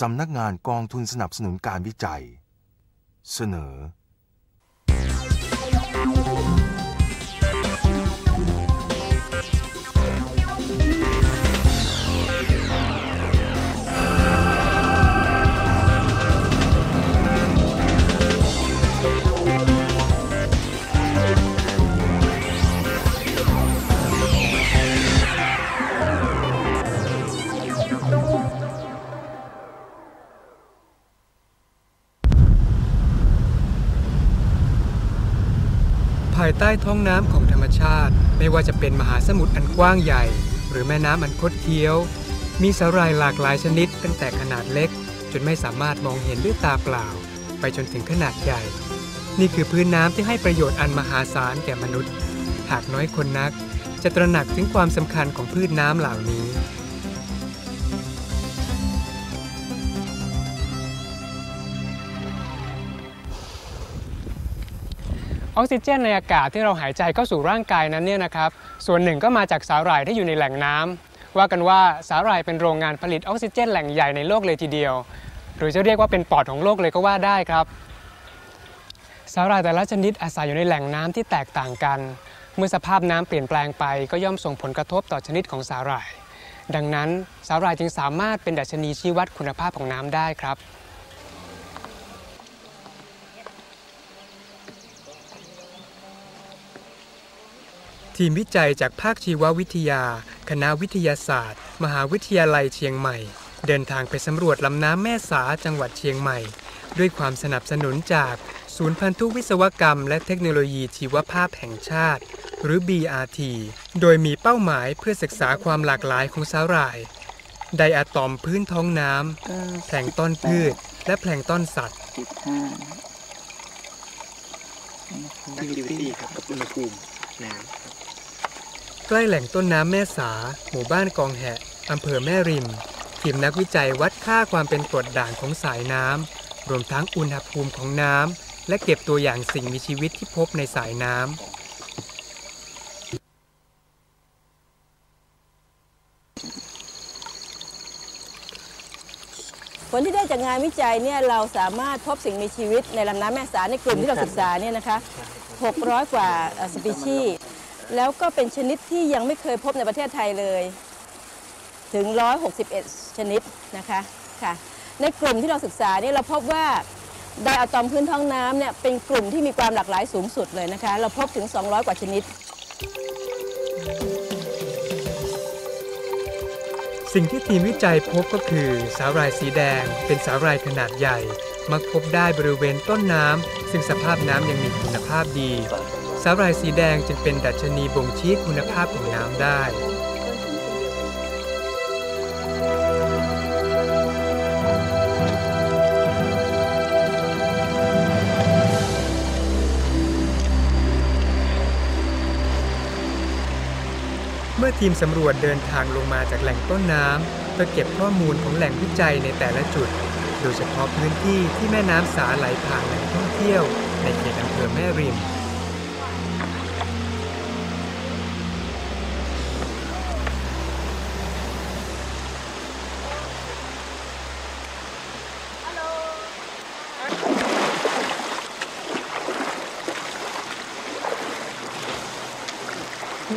สำนักงานกองทุนสนับสนุนการวิจัย เสนอ ใต้ท้องน้ำของธรรมชาติ ไม่ว่าจะเป็นมหาสมุทรอันกว้างใหญ่ หรือแม่น้ำอันคดเคี้ยว มีสาหร่ายหลากหลายชนิด ตั้งแต่ขนาดเล็ก จนไม่สามารถมองเห็นด้วยตาเปล่า ไปจนถึงขนาดใหญ่ นี่คือพื้นน้ำที่ให้ประโยชน์อันมหาศาลแก่มนุษย์ หากน้อยคนนัก จะตระหนักถึงความสำคัญของพืชน้ำเหล่านี้ ออกซิเจนในอากาศที่เราหายใจเข้าสู่ร่างกายนั้นเนี่ยนะครับส่วนหนึ่งก็มาจากสาหร่ายที่อยู่ในแหล่งน้ำว่ากันว่าสาหร่ายเป็นโรงงานผลิตออกซิเจนแหล่งใหญ่ในโลกเลยทีเดียว หรือจะเรียกว่าเป็นปอดของโลกเลยก็ว่าได้ครับ สาหร่ายแต่ละชนิดอาศัยอยู่ในแหล่งน้ำที่แตกต่างกัน เมื่อสภาพน้ำเปลี่ยนแปลงไปก็ย่อมส่งผลกระทบต่อชนิดของสาหร่าย ดังนั้นสาหร่ายจึงสามารถเป็นดัชนีชี้วัดคุณภาพของน้ำได้ครับ ทีมวิจัยจากภาคชีววิทยา คณะวิทยาศาสตร์ มหาวิทยาลัยเชียงใหม่ เดินทางไปสำรวจลำน้ำแม่สาจังหวัดเชียงใหม่ ด้วยความสนับสนุนจากศูนย์พันธุวิศวกรรม และเทคโนโลยีชีวภาพแห่งชาติ หรือ BRT โดยมีเป้าหมายเพื่อศึกษาความหลากหลายของสาหร่าย ไดอะตอมพื้นท้องน้ำแพลงก์ต้นพืช และแพลงก์ต้นสัตว์สิบห้า activity ครับกับอุณหภูมิน้ำครับ ใกล้แหล่งต้นน้ำแม่สา หมู่บ้านกองแหะอำเภอแม่ริม ทีมนักวิจัยวัดค่าความเป็นกรดด่างของสายน้ำ รวมทั้งอุณหภูมิของน้ำ และเก็บตัวอย่างสิ่งมีชีวิตที่พบในสายน้ำ ผลที่ได้จากงานวิจัยเนี่ยเราสามารถพบสิ่งมีชีวิตในลำน้ำแม่สาในกลุ่มที่เราศึกษาเนี่ยนะคะ 600 กว่าสปีชีส์ แล้วก็เป็นชนิดที่ยังไม่เคยพบในประเทศไทยเลย ถึง 161 ชนิดนะคะค่ะ ในกลุ่มที่เราศึกษาเนี่ยเราพบว่าไดอะตอมพื้นท้องน้ำเนี่ยเป็นกลุ่มที่มีความหลากหลายสูงสุดเลยนะคะ เราพบถึง 200 กว่าชนิด สิ่งที่ทีมวิจัยพบก็คือสาหร่ายสีแดง เป็นสาหร่ายขนาดใหญ่ มักพบได้บริเวณต้นน้ำซึ่งสภาพน้ำยังมีคุณภาพดี สาหร่ายสีแดงจึงเป็นดัชนีบ่งชี้คุณภาพของน้ำได้เมื่อทีมสำรวจเดินทางลงมาจากแหล่งต้นน้ำเพื่อเก็บข้อมูลของแหล่งวิจัยในแต่ละจุด โดยเฉพาะพื้นที่ที่แม่น้ำสาไหลผ่านแหล่งท่องเที่ยว ในเขตอำเภอแม่ริม สิ่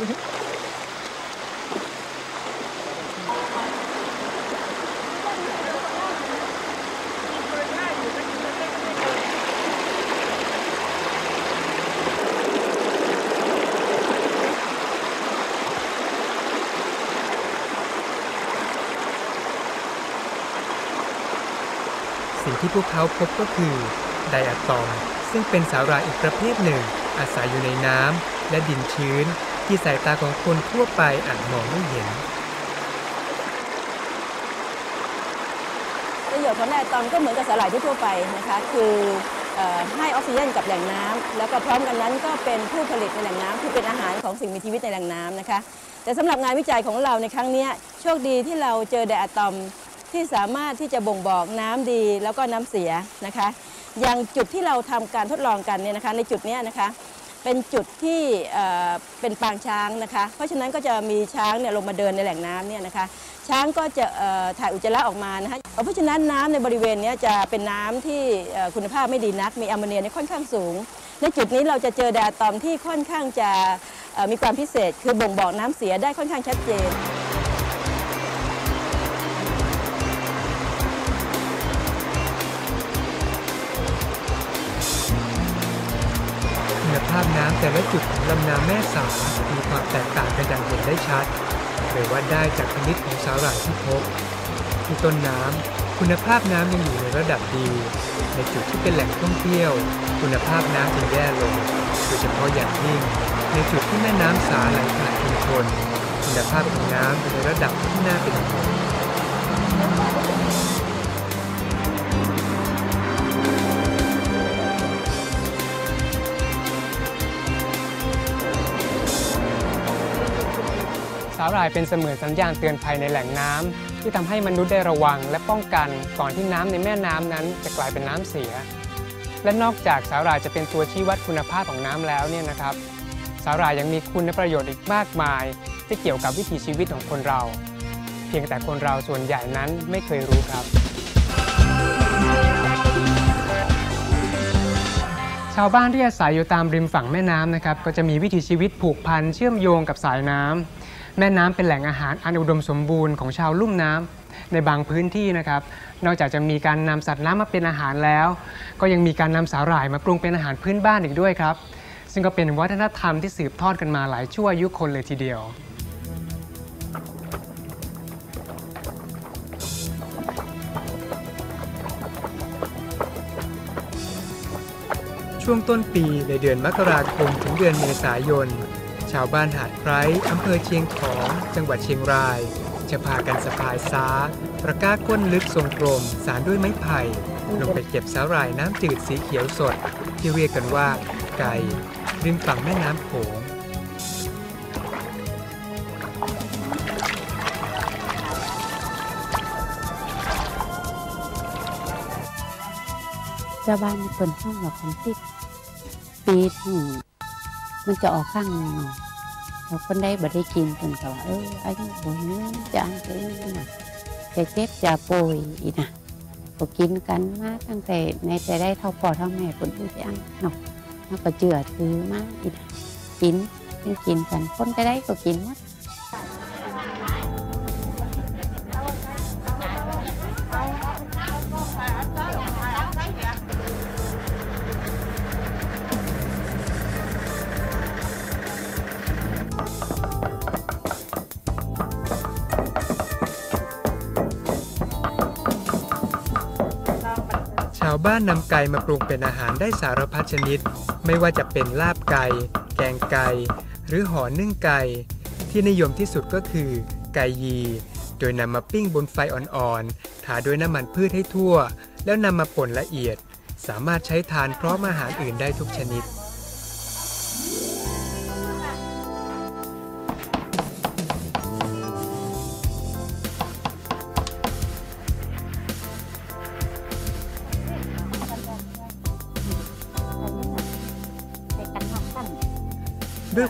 งที่พวกเขาพบก็คือไดอะตอม ซึ่งเป็นสาหร่ายอีกประเภทหนึ่ง อาศัยอยู่ในน้ำและดินชื้น ที่สายตาของคนทั่วไปอาจมองไม่เห็นประโยชน์ของไดอตอมก็เหมือนกับสาหร่ายทั่วไปนะคะคืออให้ออกซิเจนกับแหล่งน้ำแล้วก็พร้อมกันนั้นก็เป็นผู้ผลิตในแหล่งน้ำคือเป็นอาหารของสิ่งมีชีวิตในแหล่งน้ำนะคะ แต่สำหรับงานวิจัยของเราในครั้งนี้โชคดีที่เราเจอไดอะตอมที่สามารถที่จะบ่งบอกน้ำดีแล้วก็น้ำเสียนะคะ อย่างจุดที่เราทำการทดลองกันเนี่ยนะคะ ในจุดนี้นะคะ เป็นจุดที่เป็นปางช้างนะคะ เพราะฉะนั้นก็จะมีช้างเนี่ยลงมาเดินในแหล่งน้ำเนี่ยนะคะ ช้างก็จะถ่ายอุจจาระออกมานะคะเพราะฉะนั้นน้ำในบริเวณนี้จะเป็นน้ำที่คุณภาพไม่ดีนัก มีแอมโมเนียเนี่ยค่อนข้างสูง ในจุดนี้เราจะเจอแดดตอมที่ค่อนข้างจะมีความพิเศษ คือบ่งบอกน้ำเสียได้ค่อนข้างชัดเจน แต่ละจุดลำน้ำแม่สามีความแตกต่างกันอย่างเห็นได้ชัดโดยวัดได้จากชนิดของสาหร่ายที่พบที่ต้นน้ำคุณภาพน้ำยังอยู่ในระดับดี ในจุดที่เป็นแหล่งท่องเที่ยว คุณภาพน้ำจึงแย่ลงโดยเฉพาะอย่างยิ่ง ในจุดที่แม่น้ำสาไหลผ่านชุมชนคุณภาพของน้ำอยู่ในระดับที่น่าเป็นห่วงาหร่ายเป็นเสมือนสัญญาณเตือนภัยในแหล่งน้ำที่ทำให้มนุษย์ได้ระวังและป้องกันก่อนที่น้ำในแม่น้ำนั้นจะกลายเป็นน้ำเสีย และนอกจากสาหร่ายจะเป็นตัวชี้วัดคุณภาพของน้ำแล้วเนี่ยนะครับสาหร่ายยังมีคุณประโยชน์อีกมากมาย ที่เกี่ยวกับวิถีชีวิตของคนเรา เพียงแต่คนเราส่วนใหญ่นั้นไม่เคยรู้ครับ ชาวบ้านที่อาศัยอยู่ตามริมฝั่งแม่น้ำนะครับก็จะมีวิถีชีวิตผูกพันเชื่อมโยงกับสายน้ำ แม่น้ำเป็นแหล่งอาหารอันอุดมสมบูรณ์ของชาวลุ่มน้ำในบางพื้นที่นะครับ นอกจากจะมีการนำสัตว์น้ำมาเป็นอาหารแล้ว ก็ยังมีการนำสาหร่ายมาปรุงเป็นอาหารพื้นบ้านอีกด้วยครับ ซึ่งก็เป็นวัฒนธรรมที่สืบทอดกันมาหลายชั่วยุคนเลยทีเดียวช่วงต้นปีในเดือนมกราคมถึงเดือนเมษายน ชาวบ้านหาดไคร้อำเภอเชียงของ จังหวัดเชียงราย จะพากันสะพายซ้าตะกร้าก้นลึกทรงกลม สารด้วยไม้ไผ่ลงไปเก็บสาหร่ายน้ำจืดสีเขียวสด ที่เรียกกันว่า ไก่ริมฝั่งแม่น้ำโขงชาวบ้านเปิ่นห้องหลับของติดปีถึงมันจะออกข้างหนึ่ง คนได้บ่ได้กินเพิ่นก็ว่าเอออายุบ่ยืนจะอันเกินะจะเจ็บจะป่วยอีนะก็กินกันมาตั้งแต่ในแต่ได้เท่าพ่อเท่าแม่คนอื่นจะอันเนาะแล้วก็เจือถือมาอีนะกินยังกินกันคนจะได้ก็กินหมาวบ้านนำไก่มาปรุงเป็นอาหารได้สารพัดชนิด ไม่ว่าจะเป็นลาบไก่ แกงไก่ หรือห่อนึ่งไก่ ที่นิยมที่สุดก็คือ ไก่ยี โดยนำมาปิ้งบนไฟอ่อนๆ ทาด้วยน้ำมันพืชให้ทั่ว แล้วนำมาป่นละเอียด สามารถใช้ทานพร้อมอาหารอื่นได้ทุกชนิด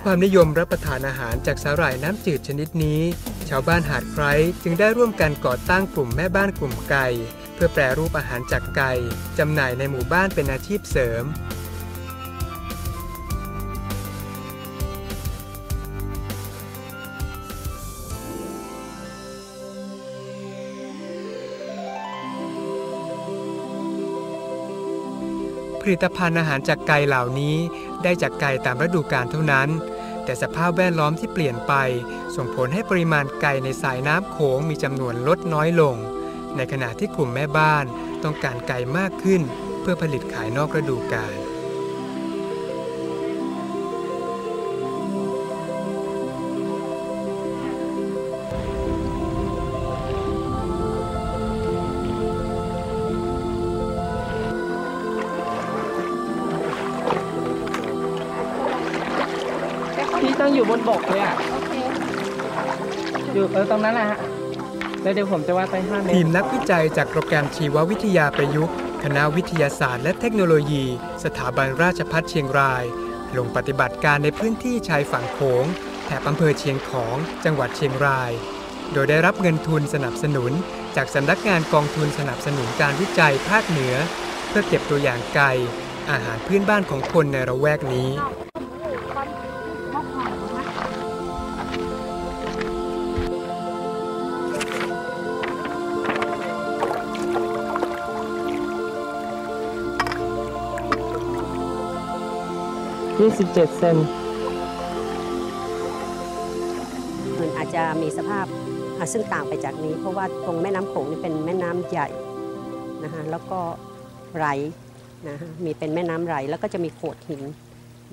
ความนิยมรับประทานอาหารจากสาหร่ายน้ำจืดชนิดนี้ ชาวบ้านหาดไคร้จึงได้ร่วมกันก่อตั้งกลุ่มแม่บ้านกลุ่มไก่ เพื่อแปรรูปอาหารจากไก่จำหน่ายในหมู่บ้านเป็นอาชีพเสริมผลิตภัณฑ์อาหารจากไก่เหล่านี้ได้จากไก่ตามฤดูกาลเท่านั้น แต่สภาพแวดล้อมที่เปลี่ยนไป ส่งผลให้ปริมาณไก่ในสายน้ำโขงมีจำนวนลดน้อยลง ในขณะที่กลุ่มแม่บ้านต้องการไก่มากขึ้น เพื่อผลิตขายนอกฤดูกาล องอยู่บนบกเลยอะอยู่เออตรงนั้นแหละฮะ แล้วเดี๋ยวผมจะว่าดไปห้าเมตร ทีมนักวิจัยจากโปรแกรมชีววิทยาประยุกต์ คณะวิทยาศาสตร์และเทคโนโลยี สถาบันราชภัฏเชียงรายผลงปฏิบัติการในพื้นที่ชายฝั่งโขงแถบอำเภอเชียงของ จังหวัดเชียงราย โดยได้รับเงินทุนสนับสนุน จากสำนักงานกองทุนสนับสนุนการวิจัยภาคเหนือ เพื่อเก็บตัวอย่างไก่ อาหารพื้นบ้านของคนในระแวกนี้ 27 เซนมันอาจจะมีสภาพซึ่งต่างไปจากนี้ เพราะว่าตรงแม่น้ำโขงนี่เป็นแม่น้ำใหญ่นะคะแล้วก็ไหลนะคะมีเป็นแม่น้ำไหลแล้วก็จะมีโขดหิน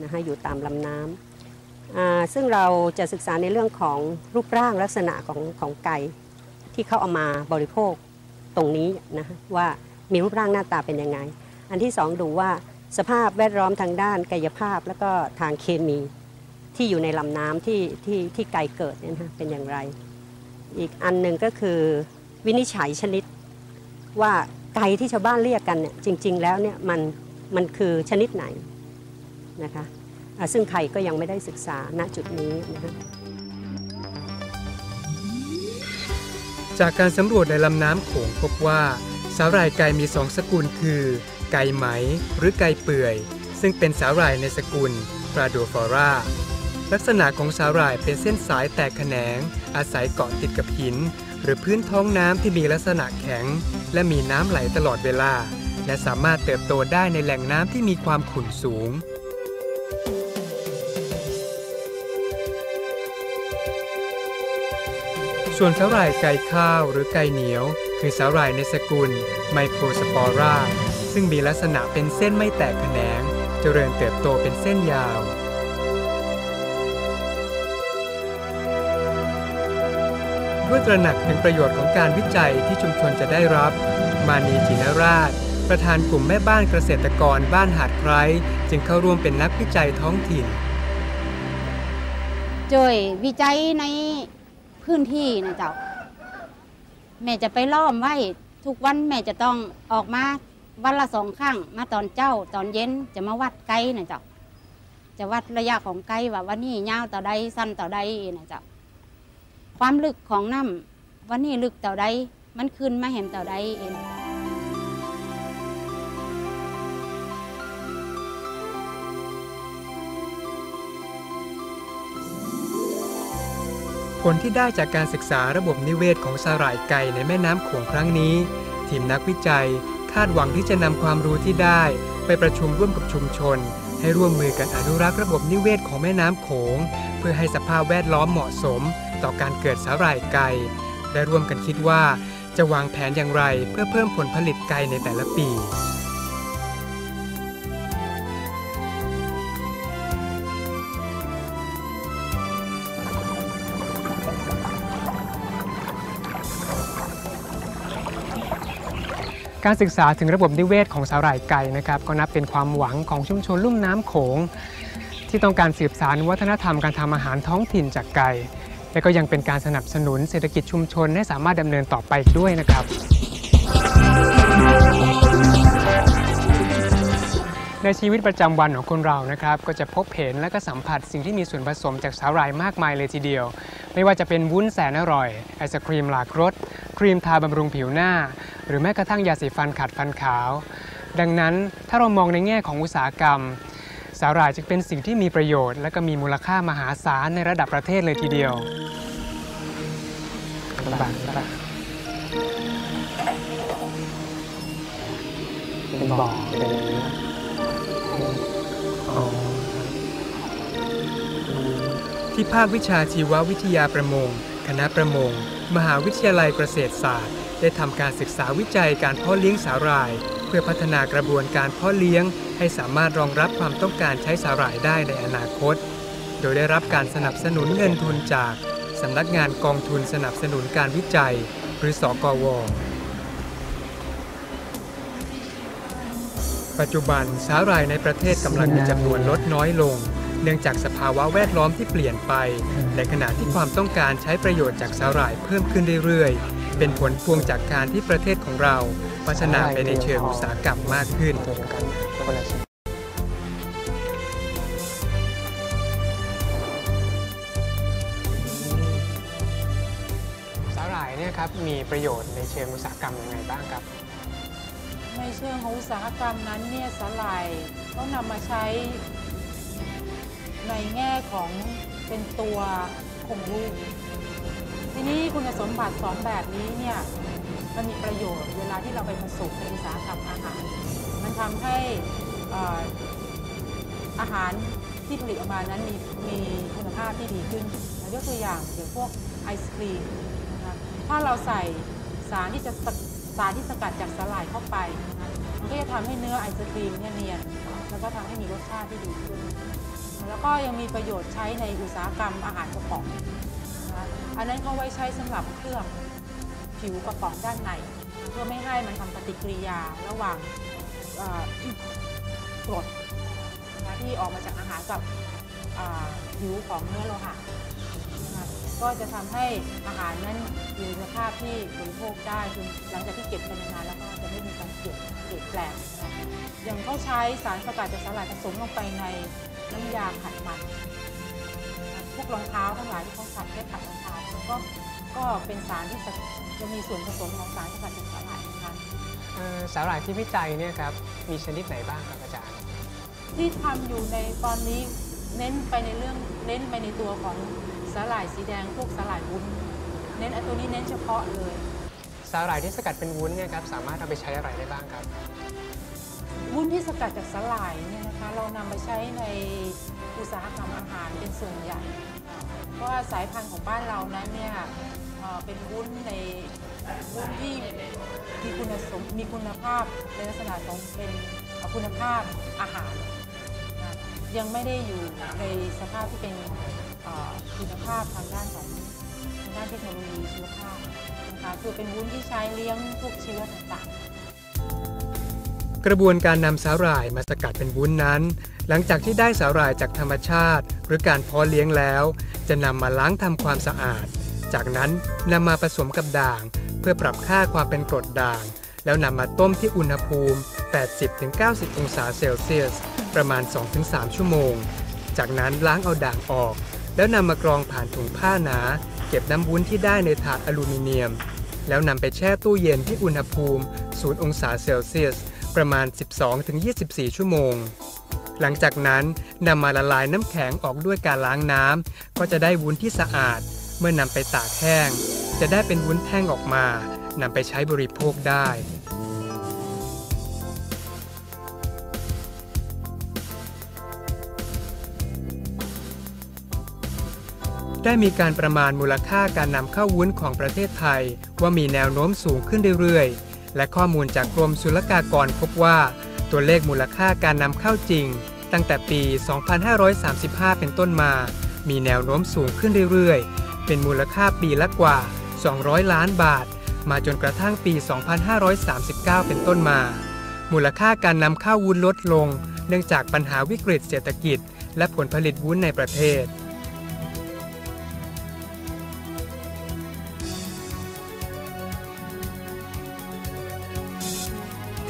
นะคะอยู่ตามลำน้ำอ่าซึ่งเราจะศึกษาในเรื่องของรูปร่างลักษณะของของไก่ที่เขาเอามาบริโภคตรงนี้นะว่ามีรูปร่างหน้าตาเป็นยังไง อันที่สองดูว่า สภาพแวดล้อมทางด้านกายภาพ แล้วก็ทางเคมีที่อยู่ในลำน้ำที่ที่ที่ไก่เกิดเนี่ยนะเป็นอย่างไร อีกอันหนึ่งก็คือวินิจฉัยชนิด ว่าไก่ที่ชาวบ้านเรียกกันเนี่ยจริง ๆ แล้วเนี่ยมันมันคือชนิดไหนนะคะซึ่งไทยก็ยังไม่ได้ศึกษาณจุดนี้นะคะจากการสำรวจในลำน้ำโขงพบว่าสาหร่ายไก่มีสองสกุลคือ ไก่ไหม หรือไก่เปื่อย ซึ่งเป็นสาหร่ายในสกุลปราโดฟอราลักษณะของสาหร่ายเป็นเส้นสายแตกแขนง อาศัยเกาะติดกับหิน หรือพื้นท้องน้ำที่มีลักษณะแข็ง และมีน้ำไหลตลอดเวลา และสามารถเติบโตได้ในแหล่งน้ำที่มีความขุ่นสูงส่วนสาหร่ายไก่ข้าวหรือไก่เหนียว คือสาหร่ายในสกุลไมโครสปอรา ซึ่งมีลักษณะเป็นเส้นไม่แตกแขนง เจริญเติบโตเป็นเส้นยาว ด้วยตระหนักถึงประโยชน์ของการวิจัยที่ชุมชนจะได้รับ มานีจินราช ประธานกลุ่มแม่บ้านเกษตรกรบ้านหาดไคร้จึงเข้าร่วมเป็นนักวิจัยท้องถิ่นโดยวิจัยในพื้นที่นะเจ้า แม่จะไปล้อมไว้ ทุกวันแม่จะต้องออกมา วันละสองครั้งมาตอนเจ้าตอนเย็นจะมาวัดไกลนะเจ้าจะวัดระยะของไกลว่าวันนี้ยาวต่อใดสั้นต่อใดนะเจ้าความลึกของน้ำวันนี้ลึกต่อใดมันขึ้นมาเห็นต่อใดเองผลที่ได้จากการศึกษาระบบนิเวศของสาหร่ายไก่ในแม่น้ำโขงครั้งนี้ ทีมนักวิจัย คาดหวังที่จะนำความรู้ที่ได้ ไปประชุมร่วมกับชุมชน ให้ร่วมมือกันอนุรักษ์ระบบนิเวศของแม่น้ำโขง เพื่อให้สภาพแวดล้อมเหมาะสม ต่อการเกิดสาหร่ายไก่และร่วมกันคิดว่า จะวางแผนอย่างไรเพื่อเพิ่มผลผลิตไก่ในแต่ละปี การศึกษาถึงระบบนิเวศของสาหร่ายไก่นะครับก็นับเป็นความหวังของชุมชนลุ่มน้ำโขง ที่ต้องการสืบสานวัฒนธรรมการทำอาหารท้องถิ่นจากไก่ และก็ยังเป็นการสนับสนุนเศรษฐกิจชุมชนให้สามารถดำเนินต่อไปด้วยนะครับ ในชีวิตประจำวันของคนเรานะครับก็จะพบเห็นและก็สัมผัสสิ่งที่มีส่วนผสมจากสาหร่ายมากมายเลยทีเดียว ไม่ว่าจะเป็นวุ้นแสนอร่อยไอศครีมหลากรสครีมทาบำรุงผิวหน้า หรือแม้กระทั่งยาสีฟันขัดฟันขาว ดังนั้นถ้าเรามองในแง่ของอุตสาหกรรม สาหร่ายจึงเป็นสิ่งที่มีประโยชน์ และก็มีมูลค่ามหาศาลในระดับประเทศเลยทีเดียวบางเป็นบ่อเป็นอะไรนะอ๋อ ที่ภาควิชาชีววิทยาประมง คณะประมง มหาวิทยาลัยเกษตรศาสตร์ ได้ทำการศึกษาวิจัยการเพาะเลี้ยงสาหร่าย เพื่อพัฒนากระบวนการเพาะเลี้ยง ให้สามารถรองรับความต้องการใช้สาหร่ายได้ในอนาคต โดยได้รับการสนับสนุนเงินทุนจากสำนักงานกองทุนสนับสนุนการวิจัย หรือสกว ปัจจุบันสาหร่ายในประเทศกำลังมีจำนวนลดน้อยลง เนื่องจากสภาวะแวดล้อมที่เปลี่ยนไป ในขณะที่ความต้องการใช้ประโยชน์จากสาหร่ายเพิ่มขึ้นเรื่อยๆ เป็นผลพวงจากการที่ประเทศของเราพัฒนาไปในเชิงอุตสาหกรรมมากขึ้นสาหร่ายเนี่ยครับมีประโยชน์ในเชิงอุตสาหกรรมยังไงบ้างครับ ในเชิงของอุตสาหกรรมนั้นเนี่ยสาหร่ายเขานำมาใช้ในแง่ของเป็นตัวคงรูปทีนี้คุณสมบัติสองแบบนี้เนี่ยมันมีประโยชน์เวลาที่เราไปผสมในอุตสาหกรรมอาหาร มันทำให้เอ่ออาหารที่ผลิตออกมานั้นมีมีคุณภาพที่ดีขึ้นยกตัวอย่างอย่างพวกไอศครีมนะคะถ้าเราใส่สารที่จะ สารที่สกัดจากสาหร่ายเข้าไปมันก็จะทำให้เนื้อไอศครีมเนี่ยเนียน แล้วก็ทำให้มีรสชาติที่ดีขึ้น แล้วก็ยังมีประโยชน์ใช้ในอุตสาหกรรมอาหารกระป๋องนะคะอันนั้นเขาไว้ใช้สำหรับเคลือบผิวกระป๋องด้านใน เพื่อไม่ให้มันทำปฏิกิริยาระหว่างเอ่อกรดนะคะที่ออกมาจากอาหารกับอ่าผิวของเนื้อโลหะ ก็จะทำให้อาหารนั้นอยู่ในสภาพที่บริโภคได้จนหลังจากที่เก็บไปนานๆแล้วก็จะไม่มีการเปลี่ยนเปลี่ยนแปลงนะคะอย่างเขาใช้สารสกัดจากสาหร่ายผสมลงไปในน้ำยาขัดมันนะคะพวกรองเท้าทั้งหลายที่เขาขัดแค่ขัดรองเท้าก็ก็เป็นสารที่สกัดจะมีส่วนผสมของสารสกัดจากสาหร่ายนะคะเอ่อสาหร่ายที่วิจัยเนี่ยครับมีชนิดไหนบ้างครับอาจารย์ ที่ทำอยู่ในตอนนี้เน้นไปในเรื่องเน้นไปในตัวของ สาหร่ายสีแดงพวกสาหร่ายวุ้นเน้นไอ้ตัวนี้เน้นเฉพาะเลย สาหร่ายที่สกัดเป็นวุ้นเนี่ยครับสามารถเอาไปใช้อะไรได้บ้างครับ วุ้นที่สกัดจากสาหร่ายเนี่ยนะคะเรานำมาใช้ในอุตสาหกรรมอาหารเป็นส่วนใหญ่ เพราะว่าสายพันธุ์ของบ้านเรานั้นเนี่ยเอ่อเป็นวุ้นในวุ้นที่มีคุณสมมีคุณภาพในลักษณะของเป็นคุณภาพอาหารนะยังไม่ได้อยู่ในสภาพที่เป็นเอ่อ คุณภาพทางด้านของทางด้านเทคโนโลยีชีวภาพนะคะคือเป็นวุ้นที่ใช้เลี้ยงพวกเชื้อต่างๆ กระบวนการนำสาหร่ายมาสกัดเป็นวุ้นนั้น หลังจากที่ได้สาหร่ายจากธรรมชาติ หรือการเพาะเลี้ยงแล้ว จะนำมาล้างทำความสะอาด จากนั้นนำมาผสมกับด่าง เพื่อปรับค่าความเป็นกรดด่าง แล้วนำมาต้มที่อุณหภูมิ 80-90 องศาเซลเซียส ประมาณ 2-3 ชั่วโมง จากนั้นล้างเอาด่างออก แล้วนำมากรองผ่านถุงผ้าหนา เก็บน้ำวุ้นที่ได้ในถาดอลูมิเนียม แล้วนำไปแช่ตู้เย็นที่อุณหภูมิ 0 องศาเซลเซียส ประมาณ 12-24 ชั่วโมง หลังจากนั้นนำมาละลายน้ำแข็งออกด้วยการล้างน้ำก็จะได้วุ้นที่สะอาด เมื่อนำไปตากแห้ง จะได้เป็นวุ้นแท่งออกมานำไปใช้บริโภคได้ ได้มีการประมาณมูลค่าการนำเข้าวุ้นของประเทศไทย ว่ามีแนวโน้มสูงขึ้นเรื่อยๆ และข้อมูลจากกรมศุลกากรพบว่า ตัวเลขมูลค่าการนำเข้าจริง ตั้งแต่ปี 2535 เป็นต้นมา มีแนวโน้มสูงขึ้นเรื่อยๆ เป็นมูลค่าปีละกว่า 200 ล้านบาท มาจนกระทั่งปี 2539 เป็นต้นมา มูลค่าการนำเข้าวุ้นลดลง เนื่องจากปัญหาวิกฤตเศรษฐกิจ และผลผลิตวุ้นในประเทศ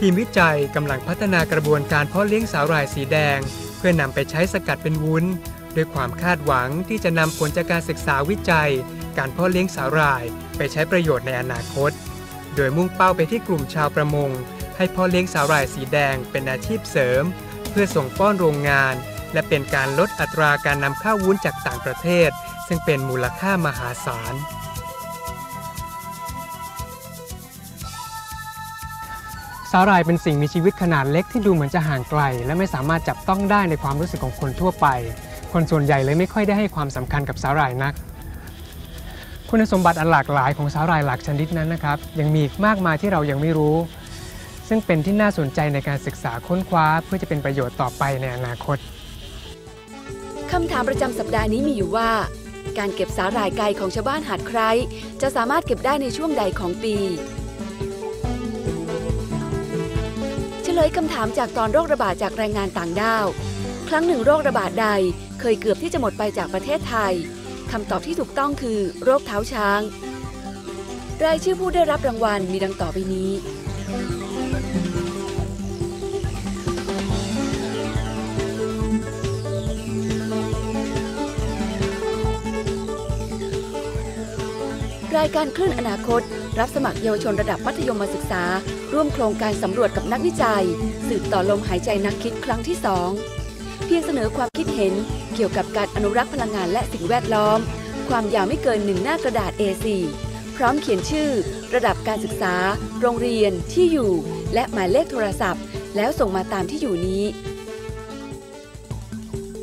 ทีมวิจัยกำลังพัฒนากระบวนการเพาะเลี้ยงสาหร่ายสีแดง เพื่อนำไปใช้สกัดเป็นวุ้นด้วยความคาดหวังที่จะนำผลจากการศึกษาวิจัย การเพาะเลี้ยงสาหร่าย ไปใช้ประโยชน์ในอนาคต โดยมุ่งเป้าไปที่กลุ่มชาวประมง ให้เพาะเลี้ยงสาหร่ายสีแดงเป็นอาชีพเสริม เพื่อส่งป้อนโรงงาน และเป็นการลดอัตราการนำข้าววุ้นจากต่างประเทศ ซึ่งเป็นมูลค่ามหาศาล สาหร่ายเป็นสิ่งมีชีวิตขนาดเล็กที่ดูเหมือนจะห่างไกล และไม่สามารถจับต้องได้ในความรู้สึกของคนทั่วไป คนส่วนใหญ่เลยไม่ค่อยได้ให้ความสำคัญกับสาหร่ายนัก คุณสมบัติอันหลากหลายของสาหร่ายหลากชนิดนั้นนะครับ ยังมีอีกมากมายที่เรายังไม่รู้ ซึ่งเป็นที่น่าสนใจในการศึกษาค้นคว้าเพื่อจะเป็นประโยชน์ต่อไปในอนาคตคำถามประจำสัปดาห์นี้มีอยู่ว่า การเก็บสาหร่ายไก่ของชาวบ้านหาดไคร จะสามารถเก็บได้ในช่วงใดของปี ลยคำถามจากตอนโรคระบาดจากแรงงานต่างด้าว ครั้งหนึ่งโรคระบาดใดเคยเกือบที่จะหมดไปจากประเทศไทยคำตอบที่ถูกต้องคือ โรคเท้าช้าง รายชื่อผู้ได้รับรางวัลมีดังต่อไปนี้ายการคลื่นอนาคต รับสมัครเยาวชนระดับมัธยมศึกษา ร่วมโครงการสำรวจกับนักวิจัย สืบต่อลมหายใจนักคิดครั้งที่2เพียงเสนอความคิดเห็นเกี่ยวกับการอนุรักษ์พลังงานและสิ่งแวดล้อม ความยาวไม่เกินหนึ่งหน้ากระดาษ A4 พร้อมเขียนชื่อ ระดับการศึกษา โรงเรียนที่อยู่ และหมายเลขโทรศัพท์ แล้วส่งมาตามที่อยู่นี้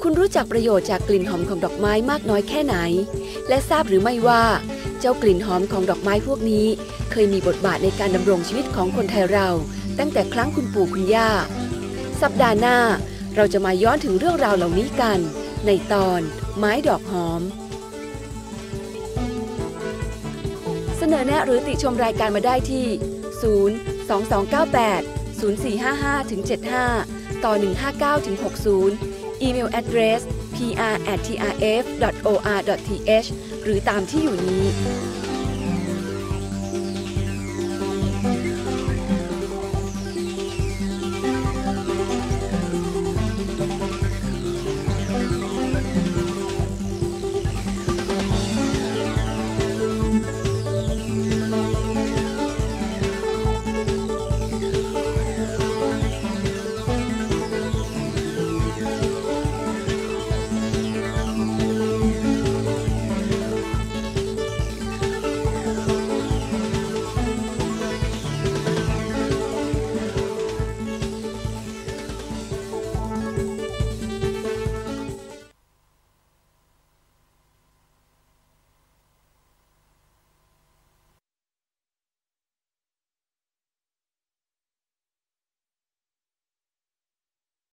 คุณรู้จักประโยชน์จากกลิ่นหอมของดอกไม้มากน้อยแค่ไหน และทราบหรือไม่ว่า เจ้ากลิ่นหอมของดอกไม้พวกนี้ เคยมีบทบาทในการดำรงชีวิตของคนไทยเรา ตั้งแต่ครั้งคุณปู่คุณย่า สัปดาห์หน้าเราจะมาย้อนถึงเรื่องราวเหล่านี้กัน ในตอนไม้ดอกหอม เสนอแนะหรือติชมรายการมาได้ที่ 0 2 2 9 8 0 4 5 5 75 ต่อ 159 60 อีเมล address pr@trf.or.th รือตามที่อยู่นี้